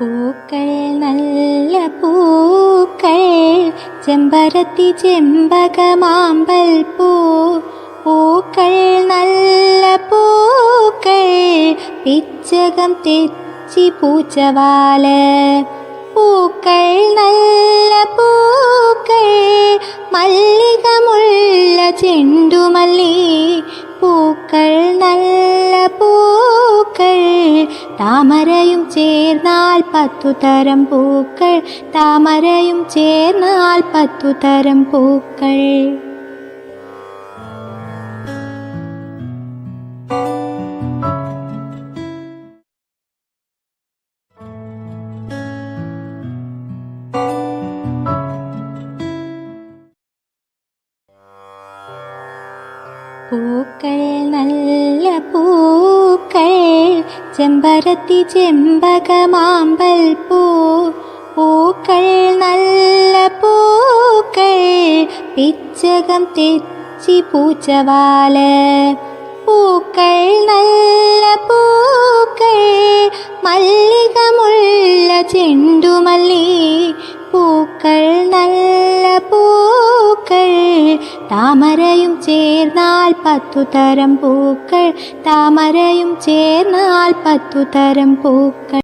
പൂക്കൾ നല്ല പൂക്കൾ ചെമ്പരത്തി ചെമ്പകമാമ്പൽ പൂ. പൂക്കൾ നല്ല പൂക്കൾ പിച്ചകം തെച്ചി പൂച്ചവാൽ. പൂക്കൾ നല്ല പൂക്കൾ മല്ലികമുള്ള ചെണ്ടുമല്ലി. പൂക്കൾ താമരയും ചേർന്നാൽ പത്തു തരം പൂക്കൾ. താമരയും ചേർന്നാൽ പത്തു തരം പൂക്കൾ. പൂക്കൾ നല്ല പൂക്കൾ ചെമ്പരത്തി ചെമ്പകമാമ്പൽ പൂ പൂക്കൾ നല്ല പൂക്കൾ പിച്ചകം തെച്ചി പൂച്ചവാൽ. പൂക്കൾ നല്ല പൂക്കൾ മല്ലികമുള്ള ചെണ്ടുമല്ലി. പൂക്കൾ നല്ല പൂക്കൾ താമരയും ചേർന്നാൽ പത്തു തരം പൂക്കൾ. താമരയും ചേർന്നാൽ പത്തു തരം പൂക്കൾ.